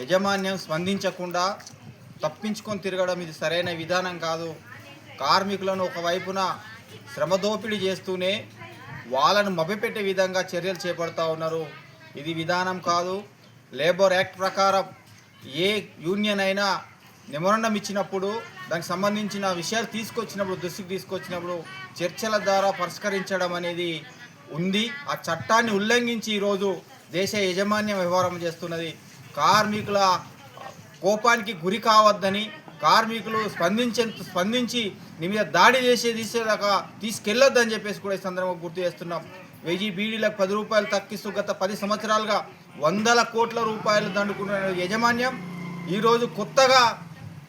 యజమాన్యం స్పందించకుండా తప్పించుకొని తిరగడం ఇది సరైన విధానం కాదు. కార్మికులను ఒకవైపున శ్రమదోపిడీ చేస్తూనే వాళ్ళను మభ్యపెట్టే విధంగా చర్యలు చేపడతా ఉన్నారు. ఇది విధానం కాదు. లేబర్ యాక్ట్ ప్రకారం ఏ యూనియన్ అయినా నిమరణం ఇచ్చినప్పుడు దానికి సంబంధించిన విషయాలు తీసుకొచ్చినప్పుడు దృష్టికి తీసుకొచ్చినప్పుడు చర్చల ద్వారా పరిష్కరించడం అనేది ఉంది. ఆ చట్టాన్ని ఉల్లంఘించి ఈరోజు దేశ యజమాన్యం వ్యవహారం చేస్తున్నది. కార్మికుల కోపానికి గురి కావద్దని కార్మికులు స్పందించే స్పందించి నీ మీద దాడి చేసే తీసేదాకా తీసుకెళ్ళొద్దని చెప్పేసి కూడా ఈ సందర్భంగా గుర్తు చేస్తున్నాం. వెయ్యి బీడీలకు పది రూపాయలు తక్కిస్తూ గత పది సంవత్సరాలుగా వందల కోట్ల రూపాయలు దండుకున్న యజమాన్యం ఈరోజు కొత్తగా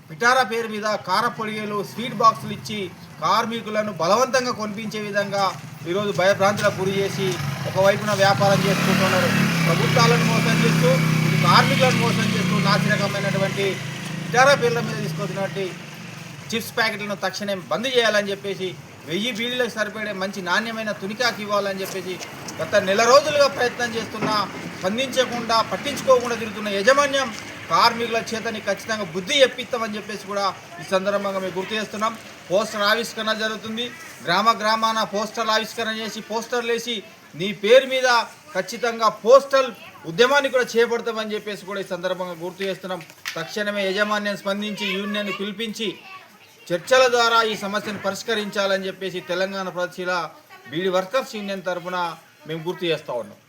పిటారా పేరు మీద కారపొడిగేలు స్వీట్ బాక్సులు ఇచ్చి కార్మికులను బలవంతంగా కొనిపించే విధంగా ఈరోజు భయభ్రాంతులకు గురి చేసి ఒకవైపున వ్యాపారం చేసుకుంటున్నారు ప్రభుత్వాలను మోసం చేస్తూ కార్మికులను మోసం చేస్తూ నాసిరకమైనటువంటి ఇతర పేర్ల మీద తీసుకొచ్చినటువంటి చిప్స్ ప్యాకెట్లను తక్షణం బంద్ చేయాలని చెప్పేసి వెయ్యి బీడీలకు సరిపడే మంచి నాణ్యమైన తునికాకి ఇవ్వాలని చెప్పేసి గత నెల రోజులుగా ప్రయత్నం చేస్తున్నా స్పందించకుండా పట్టించుకోకుండా తిరుగుతున్న యజమాన్యం కార్మికుల చేతని ఖచ్చితంగా బుద్ధి చెప్పిస్తామని చెప్పేసి కూడా ఈ సందర్భంగా మేము గుర్తు చేస్తున్నాం. పోస్టర్ ఆవిష్కరణ జరుగుతుంది. గ్రామ గ్రామాన పోస్టర్లు ఆవిష్కరణ చేసి పోస్టర్లు వేసి నీ పేరు మీద ఖచ్చితంగా పోస్టల్ ఉద్యమాన్ని కూడా చేపడతామని చెప్పేసి కూడా ఈ సందర్భంగా గుర్తు చేస్తున్నాం. తక్షణమే యజమాన్యం స్పందించి యూనియన్ పిలిపించి చర్చల ద్వారా ఈ సమస్యను పరిష్కరించాలని చెప్పేసి తెలంగాణ ప్రజల బీడీ వర్కర్స్ యూనియన్ తరఫున మేము గుర్తు చేస్తూ ఉన్నాం.